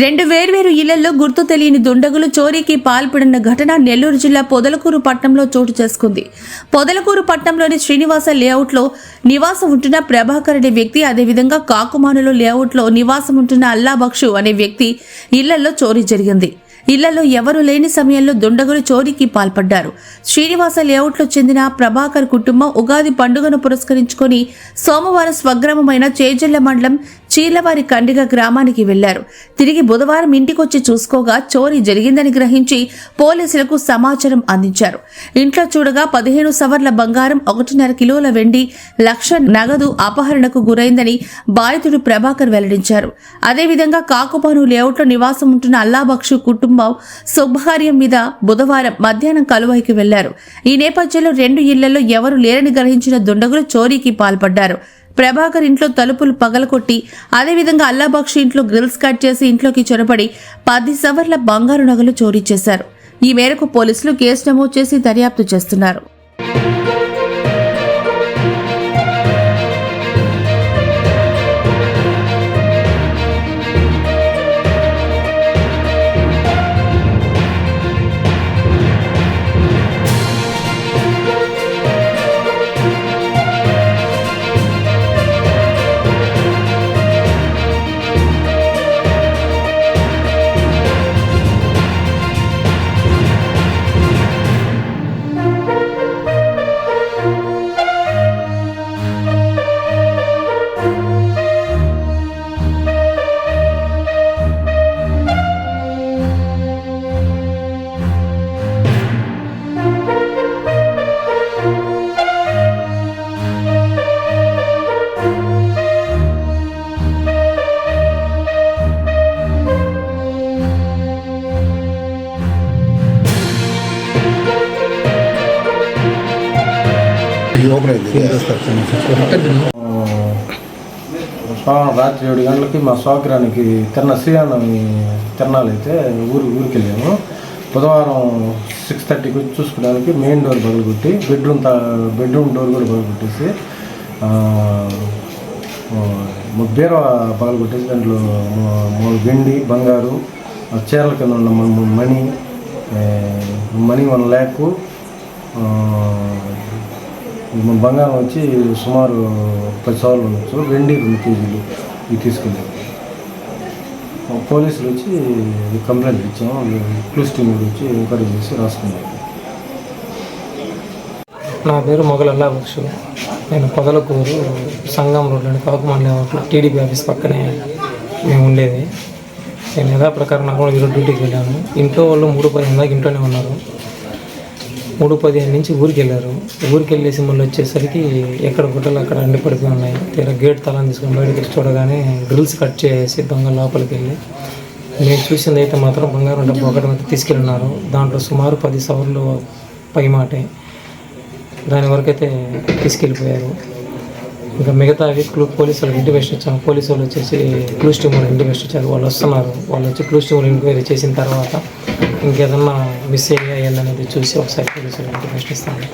రెండు వేర్వేరు ఇళ్ళలో గుర్తు తెలియని దుండగులు చోరీకి పాల్పడిన ఘటన నెల్లూరు జిల్లా పొదలకూరు పట్టణంలో చోటు చేసుకుంది. పొదలకూరు పట్టణంలోని శ్రీనివాస లేఅవుట్లో నివాసం ఉంటున్న ప్రభాకర్ అనే వ్యక్తి అదేవిధంగా కాకుమానులు లేఅవుట్లో నివాసం ఉంటున్న అల్లాబక్షు అనే వ్యక్తి ఇళ్ళలో చోరీ జరిగింది. ఇళ్ళలో ఎవరు లేని సమయంలో దుండగులు చోరీకి పాల్పడ్డారు. శ్రీనివాస లేఅవుట్లో చెందిన ప్రభాకర్ కుటుంబం ఉగాది పండుగను పురస్కరించుకొని సోమవారం స్వగ్రామమైన చేజల్ల మండలం చీర్లవారి కండిగ గ్రామానికి వెళ్ళారు. తిరిగి బుధవారం ఇంటికొచ్చి చూసుకోగా చోరీ జరిగిందని గ్రహించి పోలీసులకు సమాచారం అందించారు. ఇంట్లో చూడగా పదిహేను సవర్ల బంగారం ఒకటిన్నర కిలోల వెండి లక్ష నగదు అపహరణకు గురైందని బాధితుడు ప్రభాకర్ వెల్లడించారు. అదేవిధంగా కాకుపాను లేఅవుట్లో నివాసం ఉంటున్న అల్లాబక్షు కుటుంబం శుభకార్యం మీద బుధవారం మధ్యాహ్నం కలువైకి వెళ్ళారు. ఈ నేపథ్యంలో రెండు ఇళ్ళలో ఎవరు లేరని గ్రహించిన దుండగులు చోరీకి పాల్పడ్డారు. ప్రభాకర్ ఇంట్లో తలుపులు పగలకొట్టి అదేవిధంగా అల్లాబక్షి ఇంట్లో గ్రిల్స్ కట్ చేసి ఇంట్లోకి చొరబడి పది సవర్ల బంగారు నగలు చోరీ చేశారు. ఈ మేరకు పోలీసులు కేసు నమోదు చేసి దర్యాప్తు చేస్తున్నారు. రాత్రి ఏడు గంటలకి మా స్వాగ్రానికి తిరణ శ్రీరామనవమి తిరణాలు అయితే ఊరు ఊరికి వెళ్ళాము. బుధవారం సిక్స్ థర్టీకి వచ్చి చూసుకోవడానికి మెయిన్ డోర్ పగలగొట్టి బెడ్రూమ్ బెడ్రూమ్ డోర్ కూడా పగలగొట్టేసి ఆ, ఆ, పగలగొట్టేసి దాంట్లో మూడు వెండి బంగారు చీరల కింద ఉన్న మణి మనీ మనీ వన్ ల్యాక్ బంగారం వచ్చి సుమారు పది సార్లు ఉండొచ్చు. రెండు రెండు కేజీలు ఇవి తీసుకెళ్ళారు పోలీసులు వచ్చి కంప్లైంట్ ఇచ్చాము క్లూస్ టీం వచ్చి ఎంక్వైరీ చేసి రాసుకున్నారు. నా పేరు మొగలల్లా బక్షు. నేను పొదలకూరు సంగం రోడ్లోని కాకుమండలి టీడీపీ ఆఫీస్ పక్కనే మేము ఉండేది. నేను యథా ప్రకారం నాకు ఈరోజు డ్యూటీకి వెళ్ళాను. ఇంట్లో వాళ్ళు మూడు పది ఇంట్లోనే ఉన్నారు. మూడు పదిహేను నుంచి ఊరికి వెళ్ళారు ఊరికి వెళ్ళేసి మళ్ళీ వచ్చేసరికి ఎక్కడ గుట్టలు అక్కడ అండి పడిపోయి ఉన్నాయి. తీరా గేట్ తాళం తీసుకొని బయటకు వచ్చి చూడగానే గ్రిల్స్ కట్ చేసి దొంగ లోపలికి వెళ్ళి నేను చూసింది అయితే మాత్రం బంగారం డబ్బు ఒకటి అయితే తీసుకెళ్ళినారు. దాంట్లో సుమారు పది సవర్లు పై మాటే. దాని వరకైతే తీసుకెళ్ళిపోయారు. ఇంకా మిగతావి క్లూ పోలీసు వాళ్ళకి ఇంటిమేషన్ ఇచ్చాము. పోలీసు వాళ్ళు వచ్చేసి క్లూస్ టీమ్ వాళ్ళు ఇంటిమేషన్ ఇచ్చారు. వాళ్ళు వస్తున్నారు. వాళ్ళు వచ్చి క్లూస్ టీమ్ ఎంక్వైరీ చేసిన తర్వాత ఇంకేదన్నా మిస్ అయ్యి అనేది చూసి ఒకసారి పోలీసు ప్రశ్నిస్తాను.